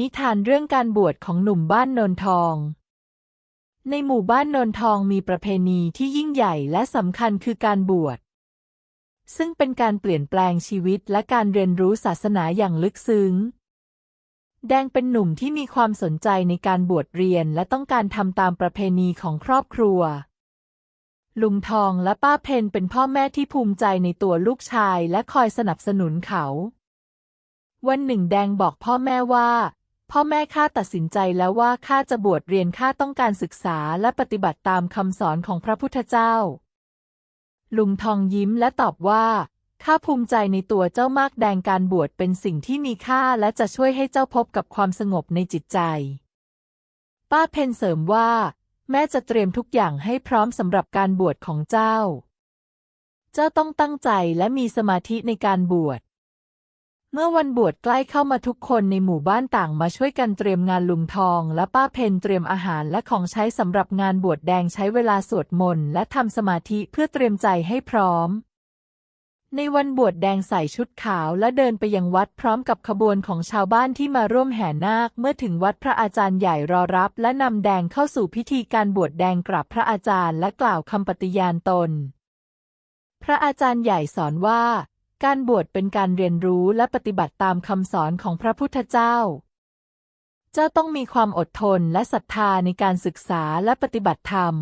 นิทานเรื่องการบวชของหนุ่มบ้านนนทอง ในหมู่บ้านนนทองมีประเพณีที่ยิ่งใหญ่และสำคัญคือการบวช ซึ่งเป็นการเปลี่ยนแปลงชีวิตและการเรียนรู้ศาสนาอย่างลึกซึ้ง แดงเป็นหนุ่มที่มีความสนใจในการบวชเรียนและต้องการทำตามประเพณีของครอบครัว ลุงทองและป้าเพนเป็นพ่อแม่ที่ภูมิใจในตัวลูกชายและคอยสนับสนุนเขา วันหนึ่งแดงบอกพ่อแม่ว่า พ่อแม่ข้าตัดสินใจแล้วว่าข้าจะบวชเรียนข้าต้องการศึกษาและปฏิบัติตามคำสอนของพระพุทธเจ้า ลุงทองยิ้มและตอบว่าข้าภูมิใจในตัวเจ้ามากแดงการบวชเป็นสิ่งที่มีค่าและจะช่วยให้เจ้าพบกับความสงบในจิตใจ ป้าเพนเสริมว่า แม่จะเตรียมทุกอย่างให้พร้อมสำหรับการบวชของเจ้า เจ้าต้องตั้งใจและมีสมาธิในการบวช เมื่อวันบวชใกล้เข้ามาทุกคนในหมู่บ้านต่างมาช่วยกันเตรียมงานลุงทอง และป้าเพนเตรียมอาหารและของใช้สำหรับงานบวชแดงใช้เวลาสวดมนต์และทำสมาธิเพื่อเตรียมใจให้พร้อม ในวันบวชแดงใส่ชุดขาวและเดินไปยังวัดพร้อมกับขบวนของชาวบ้านที่มาร่วมแห่นาค เมื่อถึงวัดพระอาจารย์ใหญ่รอรับ และนำแดงเข้าสู่พิธีการบวชแดงกราบพระอาจารย์ และกล่าวคำปฏิญาณตน พระอาจารย์ใหญ่สอนว่า การบวชเป็นการเรียนรู้และปฏิบัติตามคำสอนของพระพุทธเจ้า เจ้าต้องมีความอดทนและศรัทธาในการศึกษาและปฏิบัติธรรม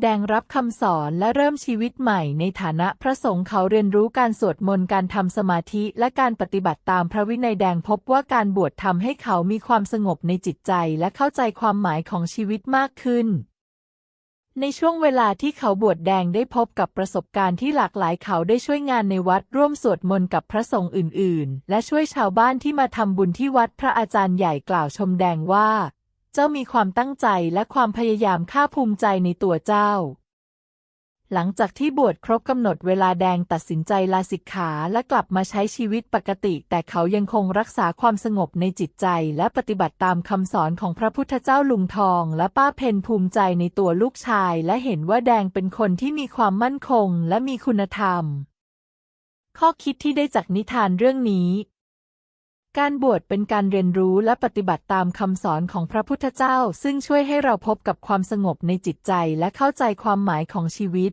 แดงรับคำสอนและเริ่มชีวิตใหม่ในฐานะพระสงฆ์เขาเรียนรู้การสวดมนต์การทำสมาธิและการปฏิบัติตามพระวินัยแดงพบว่าการบวชทำให้เขามีความสงบในจิตใจและเข้าใจความหมายของชีวิตมากขึ้น ในช่วงเวลาที่เขาบวชแดงได้พบกับประสบการณ์ที่หลากหลายเขาได้ช่วยงานในวัดร่วมสวดมนต์กับพระสงฆ์อื่น ๆ และช่วยชาวบ้านที่มาทำบุญที่วัดพระอาจารย์ใหญ่กล่าวชมแดงว่า เจ้ามีความตั้งใจและความพยายามข้าภูมิใจในตัวเจ้า หลังจากที่บวชครบกำหนดเวลาแดงตัดสินใจลาสิกขาและกลับมาใช้ชีวิตปกติ แต่เขายังคงรักษาความสงบในจิตใจ และปฏิบัติตามคำสอนของพระพุทธเจ้าลุงทอง และป้าเพนภูมิใจในตัวลูกชาย และเห็นว่าแดงเป็นคนที่มีความมั่นคงและมีคุณธรรม ข้อคิดที่ได้จากนิทานเรื่องนี้การบวชเป็นการเรียนรู้และปฏิบัติตามคำสอนของพระพุทธเจ้า ซึ่งช่วยให้เราพบกับความสงบในจิตใจและเข้าใจความหมายของชีวิต